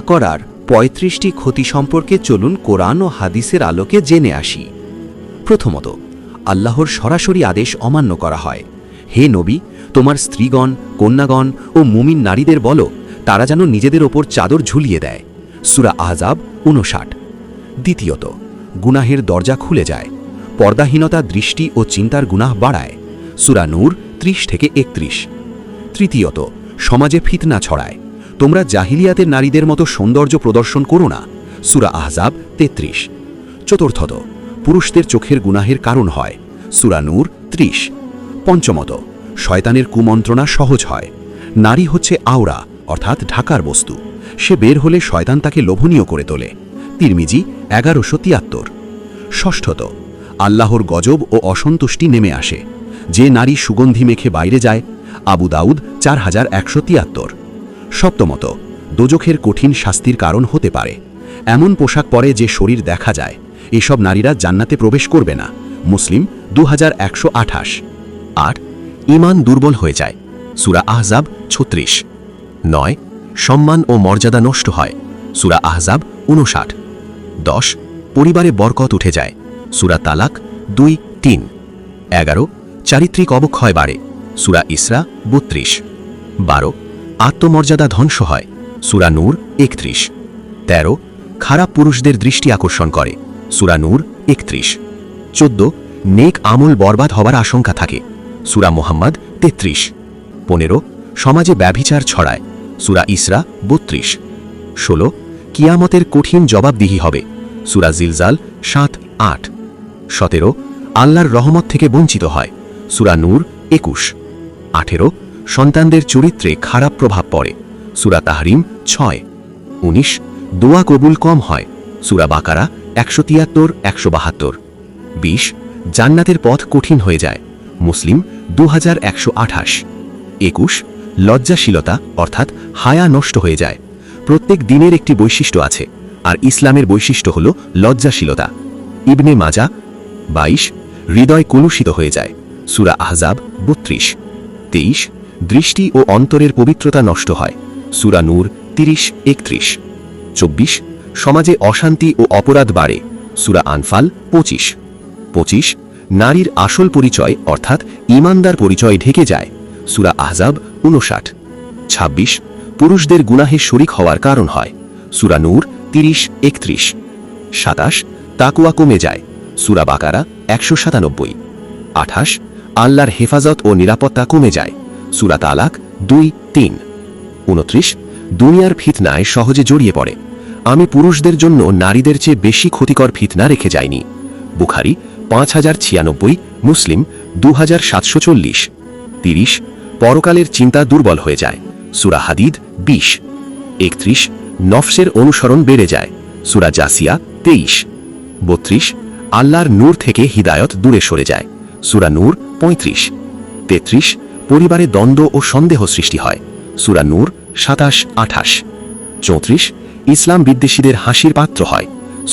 করার পঁয়ত্রিশটি ক্ষতি সম্পর্কে চলুন কোরআন ও হাদিসের আলোকে জেনে আসি। প্রথমত, আল্লাহর সরাসরি আদেশ অমান্য করা হয়। হে নবী, তোমার স্ত্রীগণ, কন্যাগণ ও মুমিন নারীদের বলো, তারা যেন নিজেদের ওপর চাদর ঝুলিয়ে দেয়। সুরা আহজাব উনষাট দ্বিতীয়ত, গুনাহের দরজা খুলে যায়। পর্দাহীনতা, দৃষ্টি ও চিন্তার গুনাহ বাড়ায়। সুরা নূর ত্রিশ থেকে একত্রিশ। তৃতীয়ত, সমাজে ফিতনা ছড়ায়। তোমরা জাহিলিয়াতের নারীদের মতো সৌন্দর্য প্রদর্শন করো না। সুরা আহজাব তেত্রিশ। চতুর্থত, পুরুষদের চোখের গুনাহের কারণ হয়। সুরা নূর ত্রিশ। পঞ্চমত, শয়তানের কুমন্ত্রণা সহজ হয়। নারী হচ্ছে আওরা, অর্থাৎ ঢাকার বস্তু। সে বের হলে শয়তান তাকে লোভনীয় করে তোলে। তিরমিজি এগারোশো তিয়াত্তর। ষষ্ঠত, আল্লাহর গজব ও অসন্তুষ্টি নেমে আসে। যে নারী সুগন্ধি মেখে বাইরে যায়, আবু দাউদ চার হাজার একশো তিয়াত্তর। সপ্তমত, দোজখের কঠিন শাস্তির কারণ হতে পারে। এমন পোশাক পরে যে শরীর দেখা যায়, এসব নারীরা জান্নাতে প্রবেশ করবে না। মুসলিম দু আট ইমান দুর্বল হয়ে যায়। সুরা আহজাব, ছত্রিশ। নয়, সম্মান ও মর্যাদা নষ্ট হয়। সুরা আহজাব উনষাট দশ, পরিবারে বরকত উঠে যায়। সুরা তালাক, দুই, তিন। এগারো, চারিত্রিক অবক্ষয় বাড়ে। সুরা ইসরা, বত্রিশ। বারো আত্মমর্যাদা ধ্বংস হয়। সুরা নূর একত্রিশ। তেরো, খারাপ পুরুষদের দৃষ্টি আকর্ষণ করে। সুরা নূর একত্রিশ। চোদ্দ, নেক আমল বরবাদ হবার আশঙ্কা থাকে। সুরা মোহাম্মদ তেত্রিশ। পনেরো, সমাজে ব্যভিচার ছড়ায়। সুরা ইসরা বত্রিশ। ষোলো, কিয়ামতের কঠিন জবাবদিহি হবে। সুরা জিলজাল সাত, আট। সতেরো, আল্লাহর রহমত থেকে বঞ্চিত হয়। সুরা নূর একুশ। আঠেরো সন্তানদের চরিত্রে খারাপ প্রভাব পড়ে। সুরা তাহরিম ছয়। উনিশ, দোয়া কবুল কম হয়। সুরা বাকারা একশো তিয়াত্তর, একশো বাহাত্তর। বিশ, জান্নাতের পথ কঠিন হয়ে যায়। মুসলিম দু হাজার একশো আঠাশ। একুশ, লজ্জাশীলতা, অর্থাৎ হায়া নষ্ট হয়ে যায়। প্রত্যেক দিনের একটি বৈশিষ্ট্য আছে, আর ইসলামের বৈশিষ্ট্য হল লজ্জাশীলতা। ইবনে মাজা বাইশ, হৃদয় কলুষিত হয়ে যায়। সুরা আহজাব বত্রিশ। তেইশ দৃষ্টি ও অন্তরের পবিত্রতা নষ্ট হয়। সুরা নূর তিরিশ, একত্রিশ। চব্বিশ, সমাজে অশান্তি ও অপরাধ বাড়ে। সুরা আনফাল পঁচিশ। পঁচিশ, নারীর আসল পরিচয় অর্থাৎ ইমানদার পরিচয় ঢেকে যায়। সুরা আহজাব উনষাট ২৬ পুরুষদের গুনাহে শরিক হওয়ার কারণ হয়। সুরা নূর তিরিশ, একত্রিশ। সাতাশ তাকুয়া কমে যায়। সুরা বাকারা একশো সাতানব্বই। আঠাশ, আল্লাহর হেফাজত ও নিরাপত্তা কমে যায়। সুরা তালাক দুই তিন। উনত্রিশ, দুনিয়ার ফিতনায় সহজে জড়িয়ে পড়ে। আমি পুরুষদের জন্য নারীদের চেয়ে বেশি ক্ষতিকর ফিতনা রেখে যাইনি। বুখারি পাঁচ হাজার ছিয়ানব্বই, মুসলিম দু হাজার সাতশো চল্লিশ। তিরিশ, পরকালের চিন্তা দুর্বল হয়ে যায়। সুরা হাদিদ বিশ। একত্রিশ, নফসের অনুসরণ বেড়ে যায়। সুরা জাসিয়া তেইশ। বত্রিশ, আল্লাহর নূর থেকে হিদায়ত দূরে সরে যায়। সুরা নূর পঁয়ত্রিশ। তেত্রিশ পরিবারে দ্বন্দ্ব ও সন্দেহ সৃষ্টি হয়। সুরা নূর সাতাশ আঠাশ। চৌত্রিশ, ইসলাম বিদ্বেষীদের হাসির পাত্র হয়।